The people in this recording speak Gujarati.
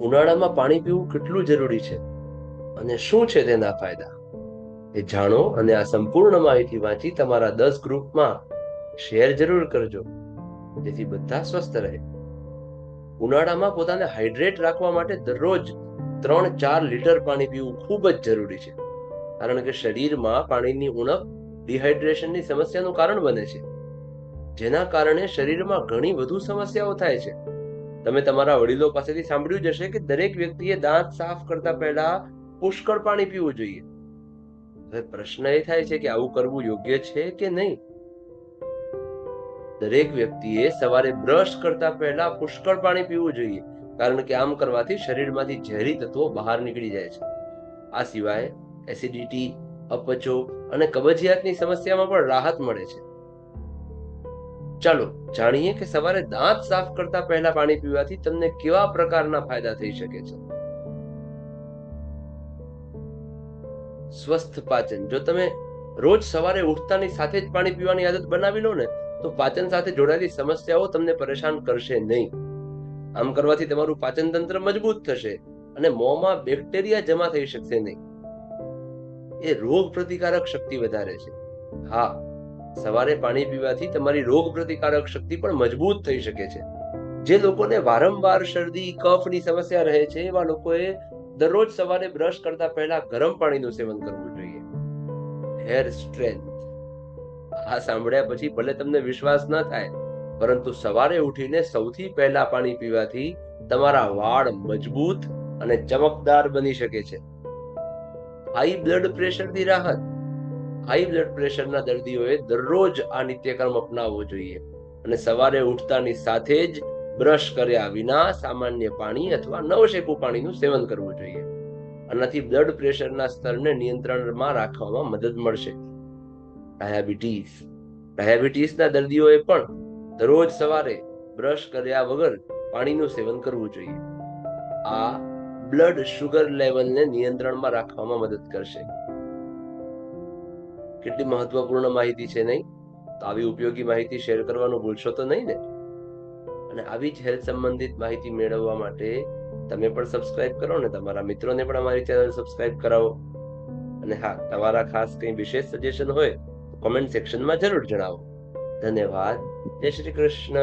ઉનાળામાં પાણી પીવું કેટલું જરૂરી છે? અને શું છે તેના ફાયદા? એ જાણો અને આ સંપૂર્ણ માહિતી વાંચી તમારા દસ ગ્રુપમાં શેર જરૂર કરજો. જેથી બધા સ્વસ્થ રહે. ઉનાળામાં પોતાને હાઇડ્રેટ રાખવા માટે દરરોજ ત્રણ ચાર લીટર પાણી પીવું ખૂબ જ જરૂરી છે. કારણ કે શરીરમાં પાણીની ઉણપ ડિહાઇડ્રેશનની સમસ્યાનું કારણ બને છે. જેના કારણે શરીરમાં ઘણી વધુ સમસ્યાઓ થાય છે. તમે તમારા વડીલો પાસેથી સાંભળ્યું જ હશે કે દરેક વ્યક્તિએ દાંત સાફ કરતા પહેલા પુષ્કળ પાણી પીવું જોઈએ. હવે પ્રશ્ન એ થાય છે કે આવું કરવું યોગ્ય છે કે નહીં? દરેક વ્યક્તિએ સવારે બ્રશ કરતા પહેલા પુષ્કળ પાણી પીવું જોઈએ, કારણ કે આમ કરવાથી શરીરમાંથી ઝેરી તત્વો બહાર નીકળી જાય છે. આ સિવાય એસિડિટી, અપચો અને કબજિયાતની સમસ્યામાં પણ રાહત મળે છે. ચાલો જાણીએ કે સવારે દાંત સાફ કરતા પહેલા પાણી પીવાથી તમને કેવા પ્રકારના ફાયદા થઈ શકે છે? સ્વસ્થ પાચન. જો તમે રોજ સવારે ઉઠતાની સાથે જ પાણી પીવાની આદત બનાવી લો ને, તો પાચન સાથે જોડાયેલી સમસ્યાઓ તમને પરેશાન કરશે નહીં. આમ કરવાથી તમારું પાચન તંત્ર મજબૂત થશે અને મોંમાં બેક્ટેરિયા જમા થઈ શકશે નહીં. એ રોગ પ્રતિકારક શક્તિ વધારે છે. હા સવારે પાણી પીવાથી તમારી રોગ પ્રતિકારક શક્તિ પણ મજબૂત થઈ શકે છે. જે લોકોને વારંવાર શરદી, કફની સમસ્યા રહે છે, એવા લોકોએ દરરોજ સવારે બ્રશ કરતા પહેલા ગરમ પાણીનું સેવન કરવું જોઈએ. Hair strength. આ સાંભળ્યા પછી ભલે તમને વિશ્વાસ ન થાય, પરંતુ સવારે ઉઠીને સૌથી પહેલા પાણી પીવાથી તમારા વાળ મજબૂત અને ચમકદાર બની શકે છે. હાઈ બ્લડ પ્રેશરથી રાહત. હાઈ બ્લડ પ્રેશરના દર્દીઓએ દરરોજ આ નિત્યક્રમ અપનાવવો જોઈએ અને સવારે ઉઠતાની સાથે જ બ્રશ કર્યા વિના સામાન્ય પાણી અથવા નવશેકું પાણીનું સેવન કરવું જોઈએ. આનાથી બ્લડ પ્રેશરના સ્તરને નિયંત્રણમાં રાખવામાં મદદ મળશે. ડાયાબિટીસ. ડાયાબિટીસના દર્દીઓએ પણ દરરોજ સવારે બ્રશ કર્યા વગર પાણીનું સેવન કરવું જોઈએ. આ બ્લડ શુગર લેવલને નિયંત્રણમાં રાખવામાં મદદ કરશે. કેટલી મહત્વપૂર્ણ માહિતી છે નહીં? તો આવી ઉપયોગી માહિતી શેર કરવાનું ભૂલશો તો નહીં ને? અને આવી જ હેલ્થ સંબંધિત માહિતી મેળવવા માટે તમે પણ સબસ્ક્રાઇબ કરો ને. તમારા મિત્રોને પણ અમારી ચેનલ સબસ્ક્રાઇબ કરાવો. અને હા, તમારા ખાસ કંઈ વિશેષ સજેશન હોય તો કોમેન્ટ સેક્શનમાં જરૂર જણાવો. ધન્યવાદ. જય શ્રી કૃષ્ણ.